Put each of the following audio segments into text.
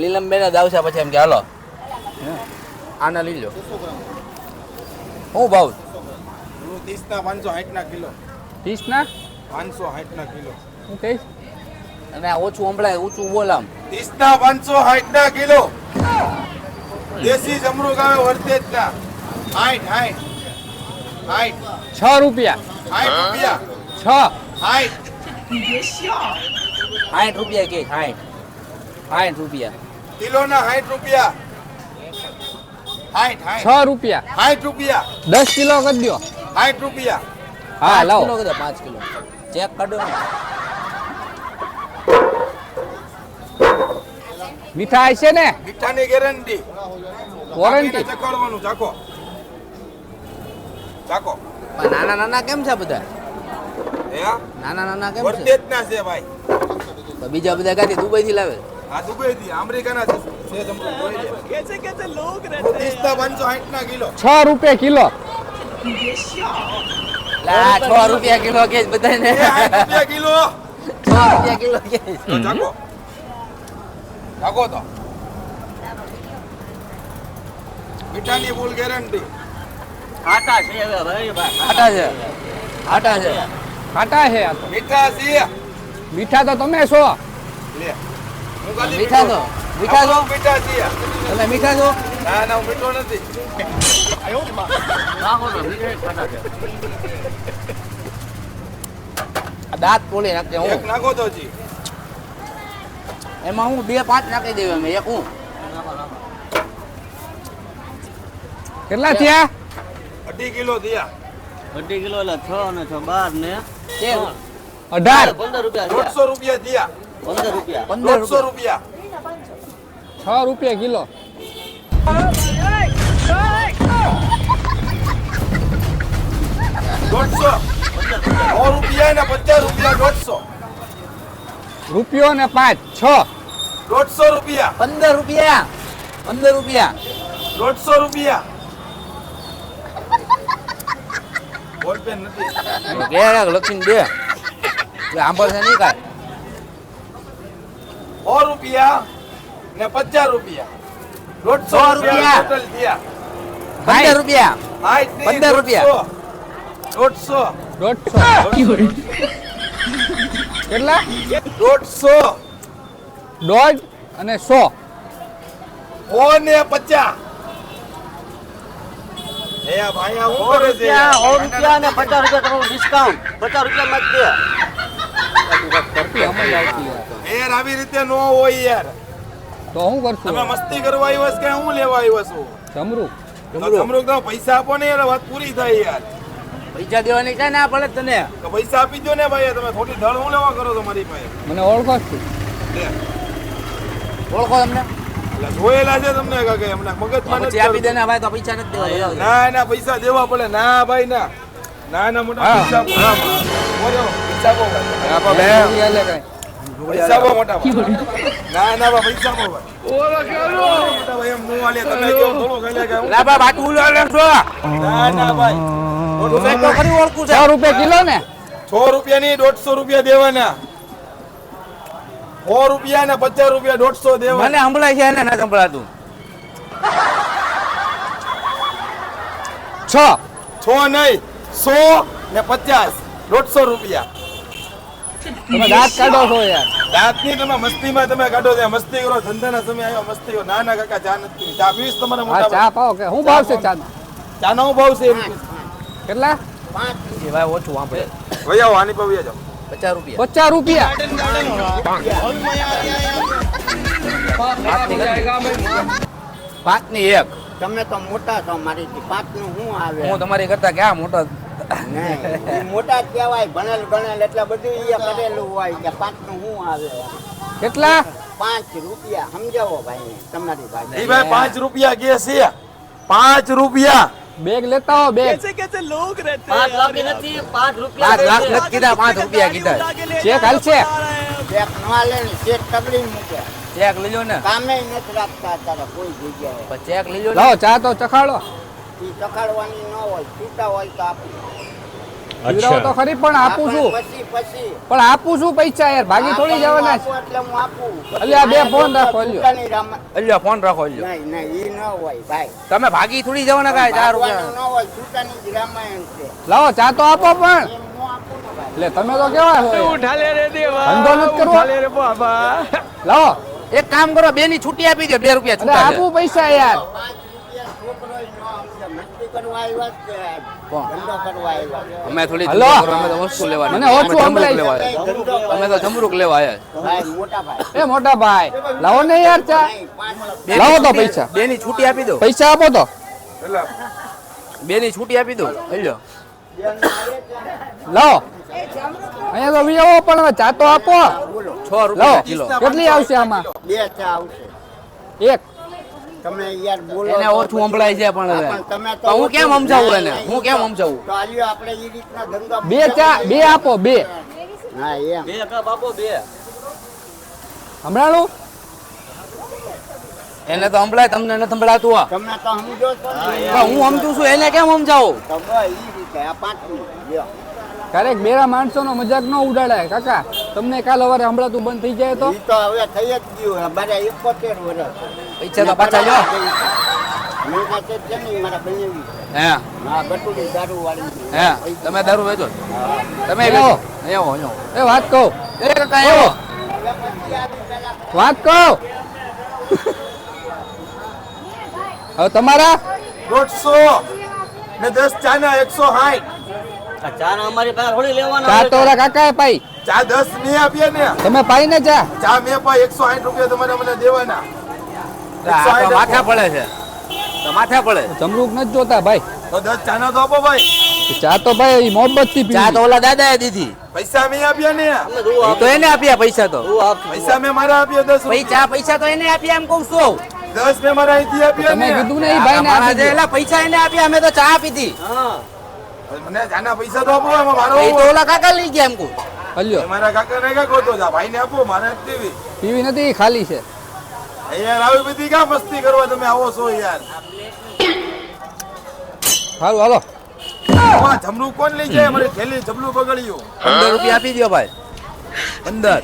લીલમ બેન જ આવશે પછી એમ કે હાલો. આના લઈ લો હું ભાવ? ત્રીસના પાંચસો સાઠના કિલો. ત્રીસ ના પાંચસો સાઠના કિલો. હું કહીશ? અને આ ઓછું સંભળાય ઊંચું બોલામ ત્રીસના પાંચસો સાઠના કિલો. દેશી જમરૂક આવે વર્તેજના સાઠ સાઠ સાઠ છ રૂપિયા. સાઠ રૂપિયા. છ. સાઠ રૂપિયા કે સાઠ સાઠ રૂપિયા. કિલોના સાઠ રૂપિયા. સાઠ છ સાઠ રૂપિયા. સાઠ રૂપિયા. દસ કિલો કરી દો સાઠ રૂપિયા. હા પાંચ લાવો. કિલો કીધા પાંચ કિલો. ચેક કાઢો ને. મીઠાઈ છે ને? મીઠાની ગેરંટી વોરંટી ચકડવાનું ચાખો ચાખો નાના નાના કેમ છે બધા? નાના નાના કેમ છે? વર્તેજના છે ભાઈ. તો બીજા બધા ક્યાંથી? દુબઈ થી લાવે? હા દુબઈ થી અમેરિકાના છે કિલો. છ રૂપિયા કિલો. લા રૂપિયા કિલો કે બધાને. એ રૂપિયા કિલો. છ રૂપિયા કિલો કે તો ચાખો ચાખો તો. મીઠાની ફૂલ ગેરંટી આટા છે આટા છે. આટા છે. ખાટા છે આ તો. મીઠા છે મીઠા તો તમે છો. લે મીઠા તો મીઠા છો? મીઠા છે તમે મીઠા છો? ના ના હું મીઠો નથી. આ દાંત પોલી નાખજે એક હું નાખો તો જી. એમાં હું બે પાંચ નાખી દેવા મેં એક હું. કેટલા થયા? અઢી કિલો થયા. અઢી કિલો એટલે છ ને છ બાર ને અઢાર. પંદર રૂપિયા દોઢસો રૂપિયા દિયા પંદર રૂપિયા. પંદર રૂપિયા. રૂપિયા. છ રૂપિયા કિલો. રૂપિયા ને પચાસ રૂપિયા દોઢસો. રૂપિયો ને પાંચ છ. દોઢસો રૂપિયા. પંદર રૂપિયા. પંદર રૂપિયા. દોઢસો રૂપિયા. બોલપેન નથી. ઘેર લખીને દે એટલે સાંભળશે નહીં કાંઈ? સો રૂપિયા ને પચાસ રૂપિયા. દોઢસો સો રૂપિયા. ટોટલ થયા. પંદર રૂપિયા? પંદર રૂપિયા. દોઢસો. દોઢસો. કેટલા? દોઢસો. દોઢ અને સો. સો ને પચાસ. હે આ ભાઈ આ શું કરે છે સો રૂપિયા ને પચાસ રૂપિયા તમારું ડિસ્કાઉન્ટ પચાસ રૂપિયા માં દે. કરતી અમલ આવતી યાર. યાર આવી રીતે નો હોય યાર. તો હું તમે મસ્તી કરવા આવ્યો કે હું લેવા આવ્યો છું? જમરૂક તો જમરૂક તમે પૈસા આપો ને યાર વાત પૂરી થાય યાર. પૈસા દેવાની કઈ ના પડે તને. પૈસા આપી દો ને ભાઈ તમે થોડી ધળ હું લેવા કરો છો મારી પાસે? મને ઓળખો છું ઓળખો તમને? જોયેલા છે તમને કાકે હમણાં મગજમાં નથી આપી દે ને ભાઈ તો પૈસા નથી દેવા ના ના પૈસા દેવા પડે. ના ભાઈ ના. ના ના મોટા પૈસા બોલો, બે. મોટા ના ના ભાઈ પૈસા આપો ભાઈ. મોટા ભાઈ એમ નો હાલે. તમે કેવો થોડું ખાઈ લે લા બા બાટુ લો લે છો. ના ના ભાઈ. તું સાહેબ તો ખરી ઓળખું છે. છ રૂપિયા કિલો ને? સો રૂપિયા ની દોઢસો રૂપિયા દેવાના. સો રૂપિયા ને પચાસ રૂપિયા દોઢસો મને સંભળાય છે એને ના સંભળાતું. છ. છ નહીં સો ને પચાસ. દોઢસો રૂપિયા. તમે દાંત કાઢો છો યાર. રાતની તમે તમે કાઢો છો. મસ્તી કરો ધંધાના સમય આવ્યો મસ્તી કરો. ના ના કાકા ચા નથી ચા પીવીશ તમારે મોટા ચા પાવો કે? શું ભાવ છે ચા ચાનો? હું ભાવ છે. કેટલા? એ ભાઈ ઓછું વાંભળે. વહી આવો આની પર જાઓ. પચાસ રૂપિયા. પચાસ રૂપિયા. પાંચની એક. તમે તો મોટા છો મારી પાંચનું શું આવે? હું તમારી કરતા ક્યાં મોટો? નહીં, મોટા જ કહેવાય ભણેલ ગણેલ એટલે બધું એ કરેલું હોય કે પાંચનું શું આવે? કેટલા? પાંચ રૂપિયા. સમજાવો ભાઈ તમારી ભાઈ ભાઈ પાંચ રૂપિયા કે છે? પાંચ રૂપિયા. બેગ લેતા હો બેગ. પાંચ લાખી નથી પાંચ પાંચ લાખ નથી કીધા પાંચ રૂપિયા કીધા. ચેક હાલશે ચેક ન લે ને ચેક તગડી મૂકે. ચેક લીધો ને. કામે નથી રાખતા અત્યારે કોઈ જગ્યાએ. પણ ચેક લીધો ને. લાવો ચા તો ચખાડો. ઈ ચખાડવાની ન હોય પીતા હોય તો આપી પીવડાવો તો ખરી પણ આપું છું. પછી પછી. પણ આપું છું પૈસા યાર ભાગી થોડી જવાના છે. એટલે હું આપું. અલ્યા, બે ફોન રાખો, અલ્યો. અલ્યો ફોન રાખો અલ્યો. નહીં નહીં ઈ ન હોય ભાઈ. તમે ભાગી થોડી જવાના કાંઈ ચાર રૂપિયા. ન હોય છૂટાની જ રામાયણ છે. લાવો ચા તો આપો પણ. એટલે તમે તો કેવા છો? ધંધો લાવો. એક કામ કરો બે ની છૂટી આપી દે બે રૂપિયા છૂટા આપું પૈસા યાર. ન કરવા આવ્યા અમે થોડી હલો. ધંધો અમે તો વસ્તુ લેવાની. મને અમે ઓછું સંભળાય લેવા અમે તો જમરૂક લેવા આવ્યા. મોટા ભાઈ. એ મોટા ભાઈ લાવો ને યાર ચા. લાવો તો પૈસા. બે ની છૂટી આપી દો. પૈસા આપો તો. બે ની છૂટી આપી દો. અલ્યો લાવો. અહીંયા તો વિયાવો પણ હવે ચા તો આપો. બોલો છ રૂપિયા કિલો. કેટલી આવશે આમાં? બે ચા આવશે. એક. તમે યાર બોલો એને ઓછું સંભળાય છે પણ હવે. તમે તો હું કેમ સમજાવું એને? હું કેમ સમજાવું? તો આજે આપણે એ રીતના ધંધા બે ચા બે આપો બે. હા એમ. બે કપ આપો બે. સંભળાણું? એને તો સંભળાય તમને નથી સંભળાતું આ તમે તો સમજો છો હું સમજુ છું એને કેમ સમજાવું? તમે એ રીતે આ પાંચમી. ક્યારેક બેરા માણસોનો મજાક ન ઉડાડાય કાકા. તમને કાલ અવારે હમણાં બંધ થઈ જાય તો? તો હવે થઈ જ ગયું એકોતેર વર્ષ પૈસા તો પાછા મારા બનેવી હે. હા ગટુડી દારૂ વાળી હે. તમે દારૂ વેચો તમે એ વાત કહો. એ કાકા એવો વાત કહો. હવે તમારા? દોઢસો ને દસ ચાના એકસો સાઠ ચા તો ઓલા કાકાએ પાઈ. ચા દસ મેં આપીએ ને. તમે પાઈ ને ચા? ચા મેં પાઈ. એકસો સાઠ રૂપિયા તમારે મને દેવાના. માથા પડે છે. માથા પડે. જમરૂક નથી જોતા ભાઈ. તો દસ ચાના તો આપો ભાઈ. ચા તો ભાઈ મોહબ્બતથી ચા તો ઓલા દાદાએ દીધી. પૈસા મેં આપ્યા ને. તો એને આપ્યા પૈસા તો. પૈસા મેં મારા આપ્યા દસ ભાઈ ચા પૈસા તો એને આપ્યા એમ કહું છું. દસ મેં મારા અહીંથી આપ્યા કીધું ને ભાઈ ને પૈસા એને આપ્યા અમે તો ચા પીધી હતી મને આના પૈસા તો આપો એમાં મારો એ તો ઓલા કાકા લઈ ગયા એમ કો હલ્યો મારા કાકા ને કાકો તો જા ભાઈ ને આપો મારે ટીવી ટીવી નથી ખાલી છે. યાર આવી બધી કા મસ્તી કરવા તમે આવો છો યાર? હાલો. હાલો કોણ લઈ જાય? મારી થેલી જમલું બગડ્યું પંદર રૂપિયા આપી દો ભાઈ. પંદર.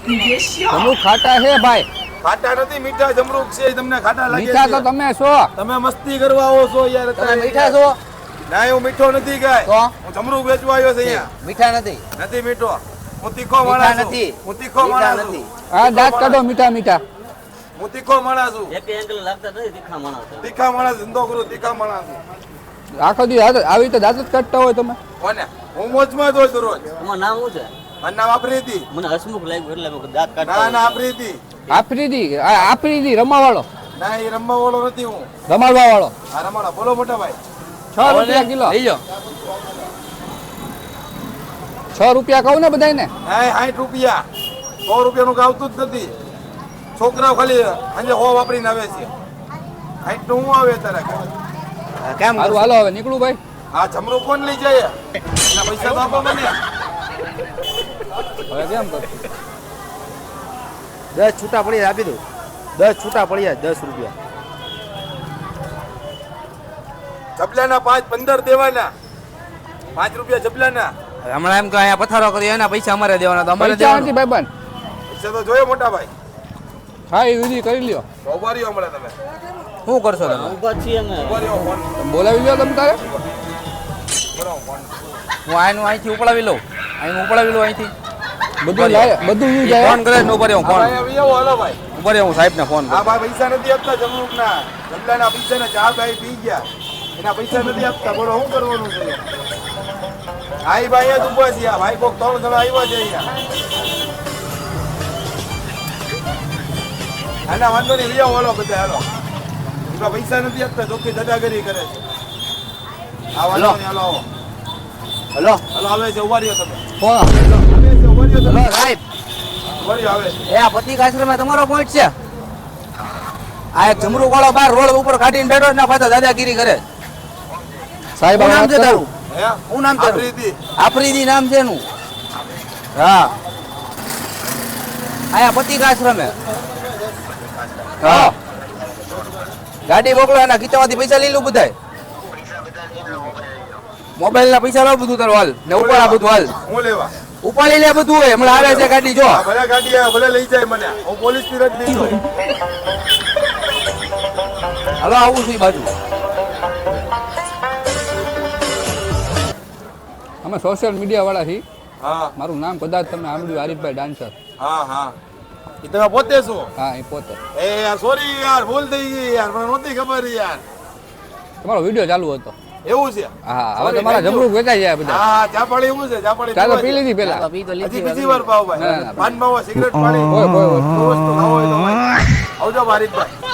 જમરૂક ખાટા છે ભાઈ. ખાટા નથી મીઠા જમરૂક છે તમને ખાટા લાગે મીઠા તો તમે છો. તમે મસ્તી કરવા આવો છો યાર તમે. મીઠા છો? ના હું મીઠો નથી ગાય તો? હું જમરૂ વેચવા આવ્યો છે અહીંયા. મીઠા નથી? નથી મીઠો. હું તીખો માણસ નથી. હું તીખો માણસ નથી. આ દાંત કાઢો મીઠા મીઠા. હું તીખો માણસ છું. તીખા માણસ. ધંધો કરું તીખા માણસ આખો દી આવી રીતે દાંત જ કાઢતા હોય તમે? કોને? હું મોજમાં જ હોય દરરોજ તમારું નામ શું છે? મારું નામ આફ્રિદી. મને હસમુખ લાગ્યું એટલે મેં દાંત ના કાઢતા ના આફ્રિદી. આફરીદી આ આફરીદી રમાવાળો. ના એ રમવા વાળો નથી હું. રમાડવા વાળો આ રમાડો. બોલો મોટા ભાઈ. છ રૂપિયા કિલો. લઈ જાઓ છ રૂપિયા કહું ને બધાને હા સાઠ રૂપિયા. સો રૂપિયાનું આવતું જ નથી. છોકરાઓ ખાલી સાંજે હો વાપરીને આવે છે. સાઠનું હું આવે તારે કેમ સારું હાલો હવે નીકળું ભાઈ. આ જમરૂ કોણ લઈ જાય. એના પૈસા તો આપો મને. હવે કેમ કરશું? દસ છૂટા પડ્યા આપી દઉં. દસ છૂટા પડ્યા દસ રૂપિયા. જબલાના પાંચ પંદર દેવાના. પાંચ રૂપિયા જબલાના. હમણાં એમ કે અહીંયા પથારો કર્યો એના પૈસા અમારે દેવાના તો અમારે પૈસા દેવાના. નથી બન પૈસા તો જોયો મોટા ભાઈ. હા એ વિધિ કરી લ્યો. તો ઊભા રહ્યો હમણાં તમે. શું કરશો તમે? ઊભા છીએ ને ઊભા રહ્યો ફોન. બોલાવી લ્યો તમે તારે. હું આનું અહીંથી ઉપડાવી લઉં. અહીં ઉપડાવી લઉં અહીંથી. બધું લાય બધું યુ જાય. ફોન કરે ને રહ્યો ફોન. ભાઈ આવી આવો હાલો ભાઈ. ઉપર હું સાહેબને ફોન હા ભાઈ પૈસા નથી આપતા જમરૂકના જમલાના પૈસા ને ચા ભાઈ પી ગયા. એના પૈસા નથી આપતા બોલો શું કરવાનું છે? ભાઈ ભાઈ જ ઊભા છે આ ભાઈ કોક ત્રણ જણા આવ્યા છે અહીંયા. આના વાંધો નહીં લઈ આવો બધા હાલો. એમાં પૈસા નથી આપતા ચોખ્ખી દાદાગીરી કરે છે. આ વાંધો નહીં હાલો આવો. હલો. હાલો આવે છે ઊભા રહ્યો તમે. ઊભા રહ્યો સાહેબ. ઊભા રહ્યો આવે. એ આ પતિક આશ્રમે તમારો પોઈન્ટ છે. આ એક જમરૂ વાળો બાર રોડ ઉપર કાઢીને બેઠો ના પાછા દાદાગીરી કરે સાહેબ શું નામ છે તારું. શું નામ છે આફ્રિદી. આફ્રિદી નામ છે એનું. હા. આયા પતિક આશ્રમે હા. ગાડી મોકલો એના ખીચામાંથી પૈસા લઈ લઉં બધાય. મોબાઈલ ના પૈસા લાવ બધું તારું હાલ. ને ઉપર આ બધું હાલ. હું લેવા. ઉપાડી લે બધું હોય હમણાં આવે છે ગાડી જો. ભલે ગાડી ભલે લઈ જાય મને. હું પોલીસની રજ નહીં. હાલો આવું છું બાજુ. અમે સોશિયલ મીડિયા વાળા છીએ હા. મારું નામ કદાચ તમે સાંભળ્યું હરીફભાઈ ડાન્સર હા હા. એ તમે પોતે શું હા એ પોતે. એ યાર સોરી યાર ભૂલ થઈ ગઈ યાર મને નહોતી ખબર યાર. તમારો વીડિયો ચાલુ હતો. એવું છે? હા હવે તમારા. જબરું વેચાઈ જાય બધા. હા ચા પાણી એવું છે ચા પાણી ચાલો પીવા પી લીધી પેલા. હજી બીજી વાર પાવ ભાઈ. પાન પાવ સિગરેટ પાણી ઓય ઓય હોય. વસ્તુ ખાવો હોય તો આવજો મારી ભાઈ